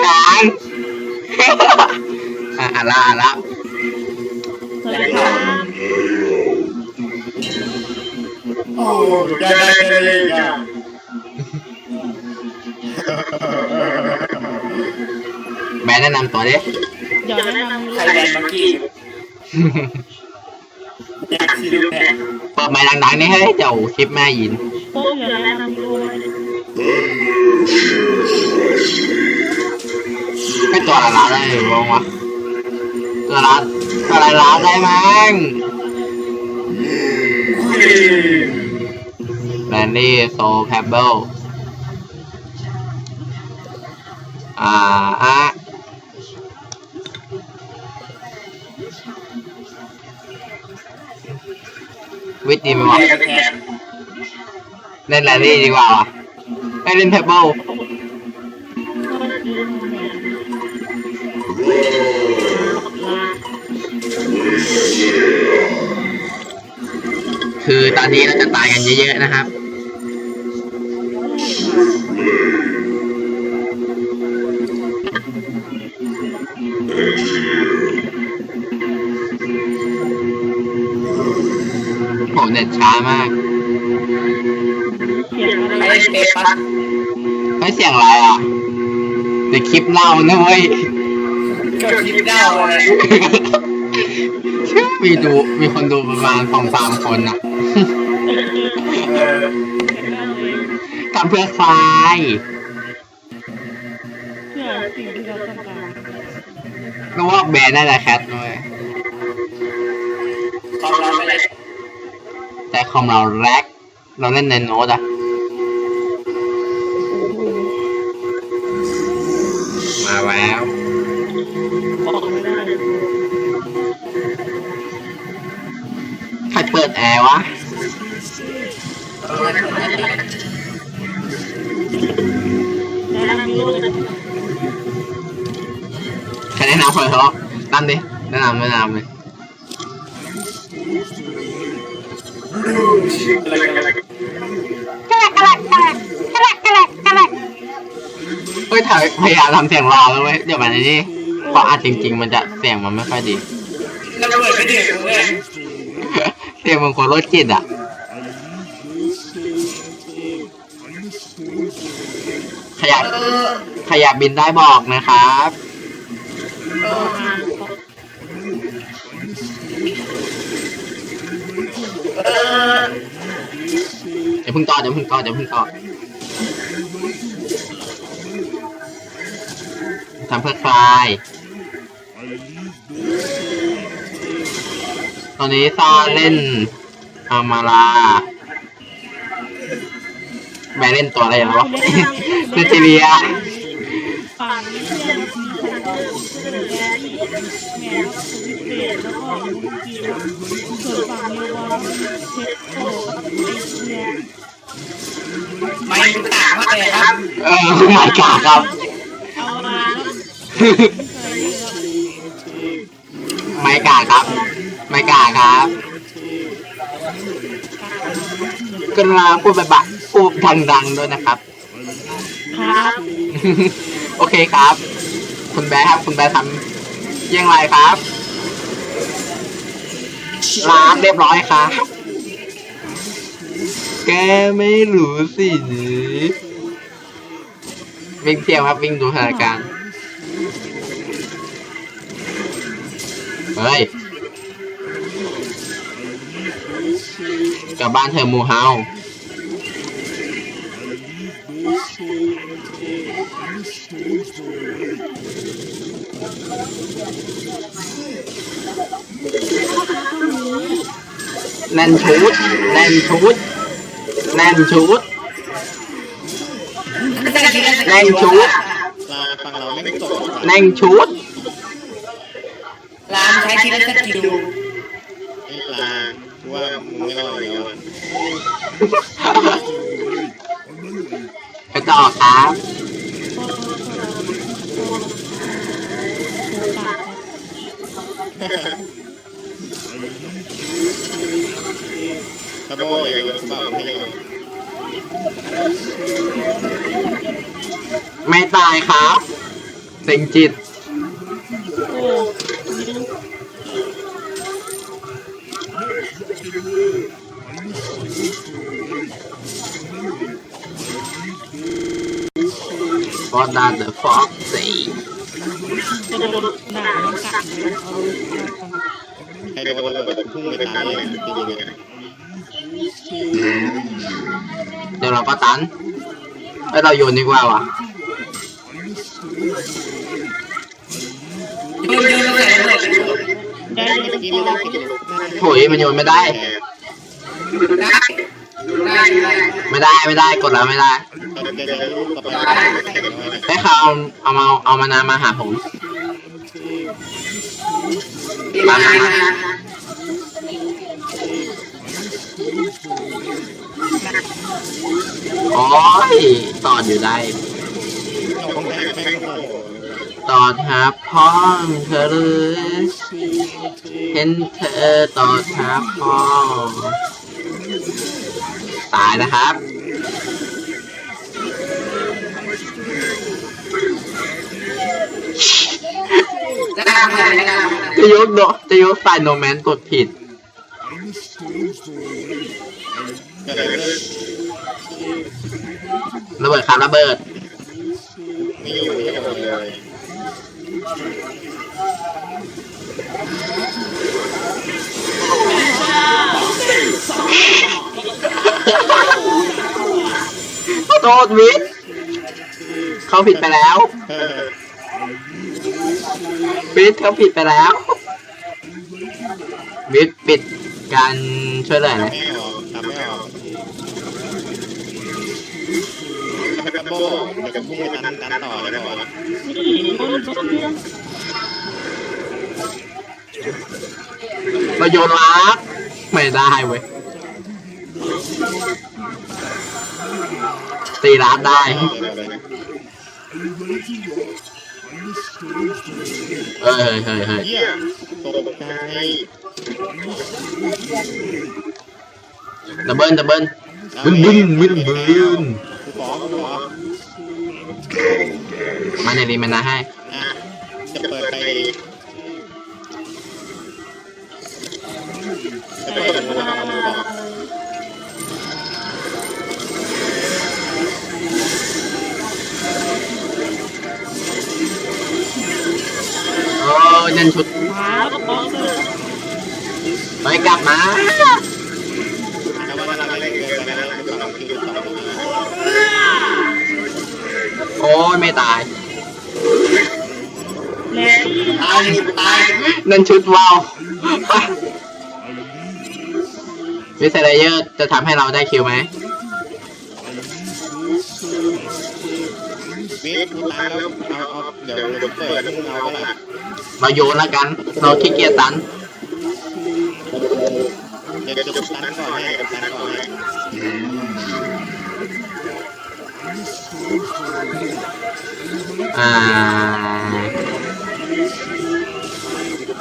ค้างอะอะละอะละสวัสดีครับโอ้ได้ได้ได้ได้ได้แบรนด์แนะนำตัวดิเดี๋ยวแนะนำใครแดนเมื่อกี้อยากสิลูกแดนเปิดไมค์ดังๆนี่ให้เจ้าคลิปแม่ยินโป้เดี๋ยวแนะนำดู ให้ตัวละล้านได้หรือวงวะตัวละตัวละล้านได้มั้งแบรนดี้โซแพบเบิลอ่าอะวิทย์ดีไหมวะแดนแทนเล่นแรลลี่ดีกว่าวะไม่เล่นแพบเบิล คือตอนนี้เราจะตายกันเยอะๆนะครับ ผมเน็ตช้ามากเขียนอะไรใครเก็บปะไม่เสียงอะไรอะเดี๋ยวคลิปเล่านะเว้ย ก็คิดได้เลย มีดูมีคนดูประมาณสองสามคนอะเออทำเพื่อใครเพื่อสิ่งที่เราต้องการก็ว่าแบรนด์น่าจะแคทด้วยของเราไม่ได้แต่คอมเราแร็กเราเล่นในโน้ตอะ ตั้มดิแนะนำแนะนำเลยอะไรกันอะไรกันเฮ้ยถ่ายพยายามทำเสียงรอแล้วเว้ยเดี๋ยวมันไอ้นี่พออัดจริง ๆ มันจะเสียงมันไม่ค่อยดี ระเบิดไม่ถึงเลยเสียงมันคนรถจิตอะขยับขยับบินได้บอกนะครับ ออเดี๋ยวเพึ่งต่อเดี๋ยวเพึ่งต่อเดี๋ยวเพึ่งต่อทำเพื่อใครตอนนี้ซาเล่นอามาลาแม่เล่นตัวอะไรแล้ววะเนติเรีย ฝั่งนี้เพื่อนมีคันเตอร์เพื่อนแกรี่แมวสวิตเบสแล้วก็มูกีแล้วส่วนฝั่งเนวอนเทสโตเนียไม่ต่างมากเลยครับเออไม่กล้าครับเอามาไม่กล้าครับ ไม่กล้าครับกรุณาพูดแบบพูดดังๆด้วยนะครับ ครับ โอเคครับ คุณแบร์ครับ คุณแบร์ทำยังไงครับร้านเรียบร้อยครับ แกไม่รู้สิวิ่งเที่ยวครับ วิ่งดูสถานการณ์ เฮ้ย กลับบ้านเธอะหมูเฮา แน่นชุดแน่นชุดแน่นชุดแน่นชุดลาฟังเราไม่ตกแน่นชุดร้านใช้ที่ได้สกิลไอ้ปลาว่ามึงไม่รอดแล้วอะไปต่อครับตะโบอยางเงี้ยไม่เลยไม่ตายครับเซ็งจิต กอดันเลยเอาให้โดนระเบิดพุ่งไปตายเลยจริงๆเนี่ยเดี๋ยวเราก็ตันไอ้เราโยนดีกว่าวะโยนโยนใส่ระเบิดได้เลเมื่ยอกี้ไม่ได้คิดโถยมันโยนไม่ได้ ไม่ได้ไม่ได้กดแล้วไม่ได้ ไปแข่เขาเอาเอามาเอามานามาหาผมมามาโอ้ยตอดอยู่ได้เราคงแข่งแข่งโอ้โหตอดหาพ่อเธอหรือเห็นเธอตอดหาพ่อตายนะครับ จะยกโดจะยกฝ่ายโนแมนกดผิด ระเบิดครับระเบิด ไม่อยู่ไม่อยู่เลยขอโทษวิทย์เขาผิดไปแล้ว เออ วิทย์เขาผิดไปแล้ววิทย์ปิดการช่วยเหลือหนะไม่ออกทำไม่ออกถ้าโบเดี๋ยวจะพุ่งไปตันตันต่อเลยบอกนี่โดนโดนโดนเราโยนลักไม่ได้เว้ยตีรัดได้ เฮ้ยเฮ้ยเฮ้ยเฮียตกใจดับเบิลดับเบิลบึ้นบึ้นบึ้นบึ้นกูบอกกูบอกมาในรีมันนะให้อะจะเปิดไป เราต้องคิวต่อมาโอ้ยไม่ตายตายตายนั่นชุดวาววิเศษเยอร์จะทำให้เราได้คิวไหมวิทย์กูตันแล้วเอา เดี๋ยวเดี๋ยวเปิดมึงเอาก็ล่ะเราโยนแล้วกัน เราขี้เกียจตันเดี๋ยวจะตันก่อนให้ตันก่อนให้อ่า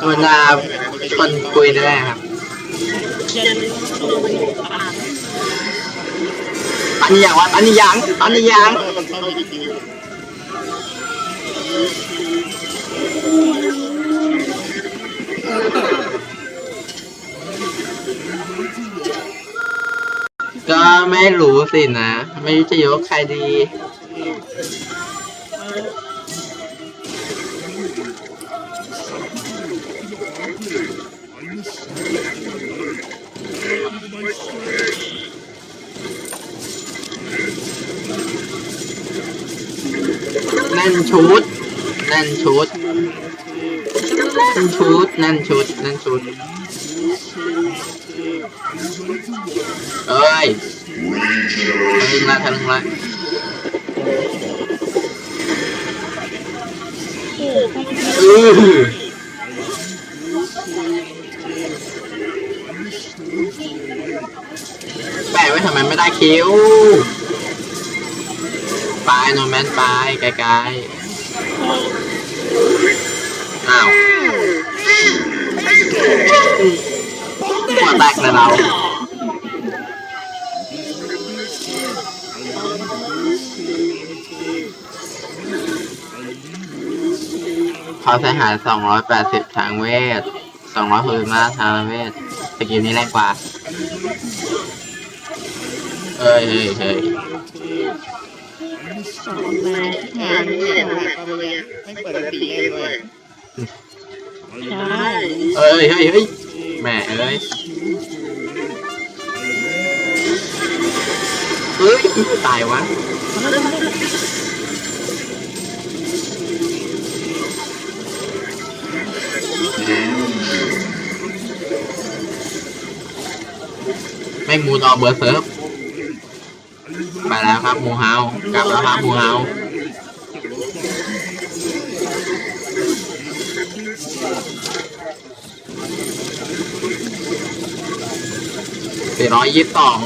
ตัวหน้าคนคุยได้ครับอย่าลืมโดนปากปันอย่างวะปันนี้ย่างปันนี้ย่าง ไปคิวก็ไม่รู้สินะ ไม่รู้จะยกใครดี นั่นชุด นั่นชุด นั่นชุด นั่นชุด นั่นชุด เอ้ย ทะลึงละทะลึงละโอ้พวกอือแปะไว้ทำไมไม่ได้คิวไปโนแมนไปไกลๆอ้าวหัวแตกเลยเรา ความเสียหายสองร้อยแปดสิบทางเวทสองร้อยหกสิบห้าทางเวทสกิลนี้แรงกว่าเอ้ยเฮ้ยเฮ้ยสองแรงที่แหหามไม่เห็นหนักเลยไม่เปิดตีเล่นด้วยใช่เอ้ยเฮ้ยเฮ้ยแหม่เอ้ยเฮ้ยตายวะ แม่งมูต่อเบอร์เซิร์ฟไปแล้วครับหมูเฮากลับแล้วครับหมูเฮาสี่ร้อยยี่สิบสอง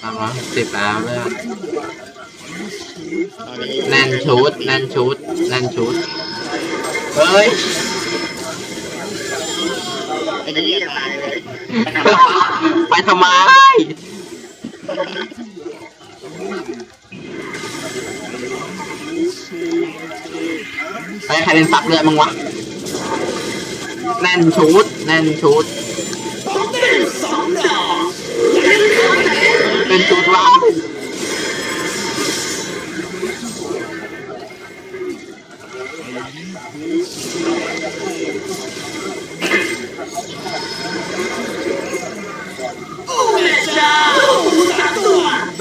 สามร้อยสิบแล้วเลือดตอน นี้แน่นชุดแน่นชุดแน่นชุด เฮ้ย ไอ้นี่ตายเลยไปทำไมไอ้ใครเป็นซักเลือดมึงวะแน่นชุดแน่นชุด เป็นชุดวะ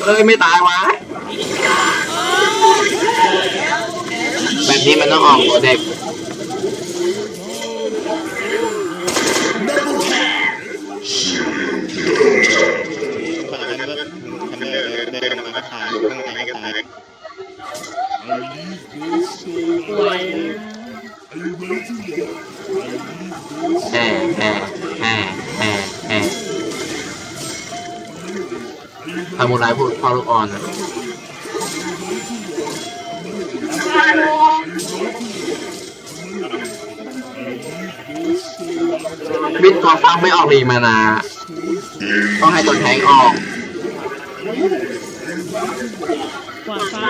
เอ้ยไม่ตายวะแบบนี้มันต้องออกตัวเด็กตอนนั้นก็ทำเดินเดินมาก็ตายอยู่ข้วยแห่แห่ ทำมูไรพูดพ่อลูกอ่อนอะบิดตัวฟังไม่ออกรีมานาต้องให้ตัวแทงออกกว่าฟ้า